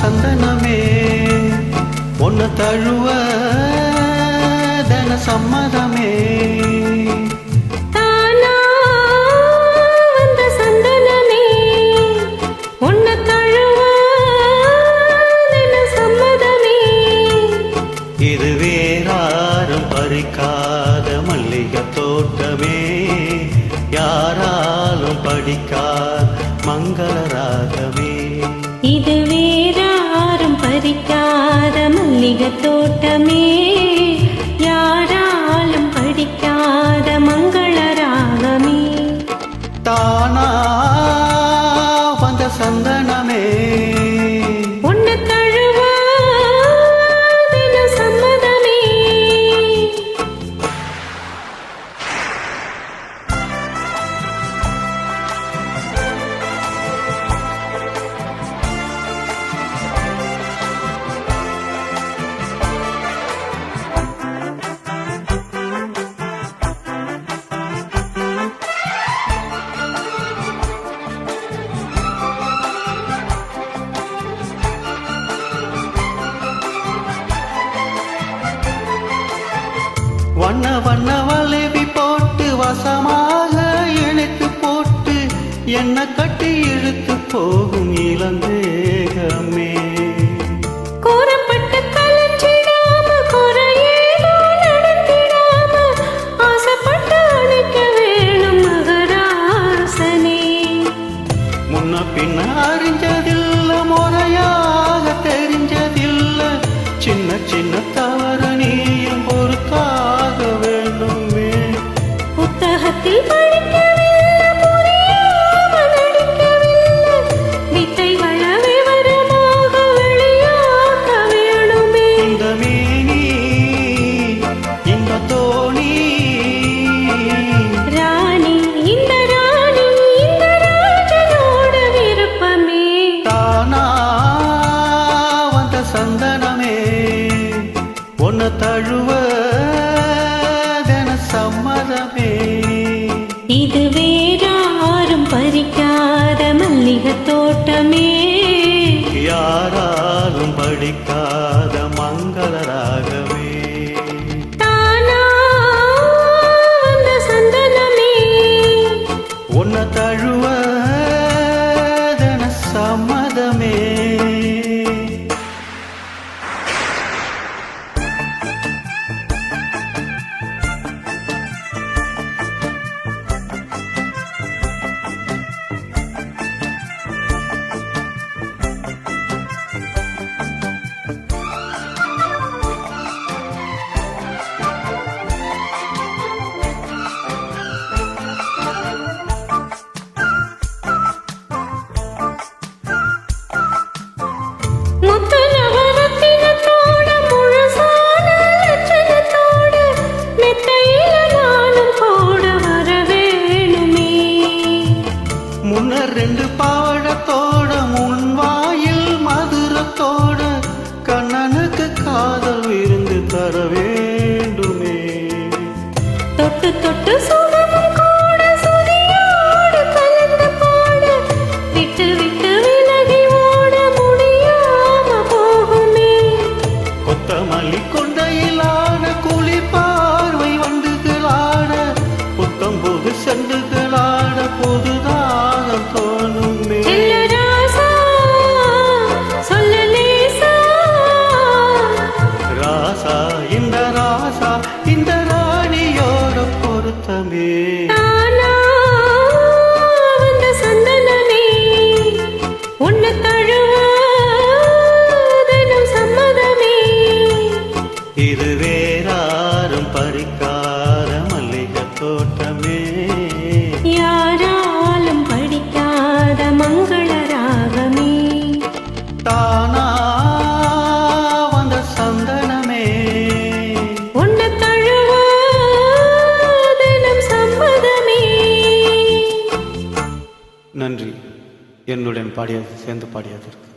சந்தனமே. ஒன்று தழுவ தன சம்மதமே. இது வேறாரும் பறிக்காத மல்லிகை தோட்டமே. யாராலும் வண்ண வண்ண வளைவி போட்டு வசமாக இணைத்து போட்டு என்ன கட்டி இழுத்து போகும் இளந்தேகமே. பின்ன அறிஞ்சதில்ல முறையாக தெரிஞ்சதில்ல. சின்ன சின்ன இது வேறாரும் பறிக்காத மல்லிகை தோட்டமே. யாராலும் படிக்காத மங்கள தொட்டு சுகமும் கூட சுதியோடு கலந்து பாட விட்டு விட்டு விலகி ஓட முடியாம போகுமே. கொத்தமல்லி கொண்டையிலான குளிப்பா তা என்னுடன் பாடியது சேர்ந்து பாடியதற்கு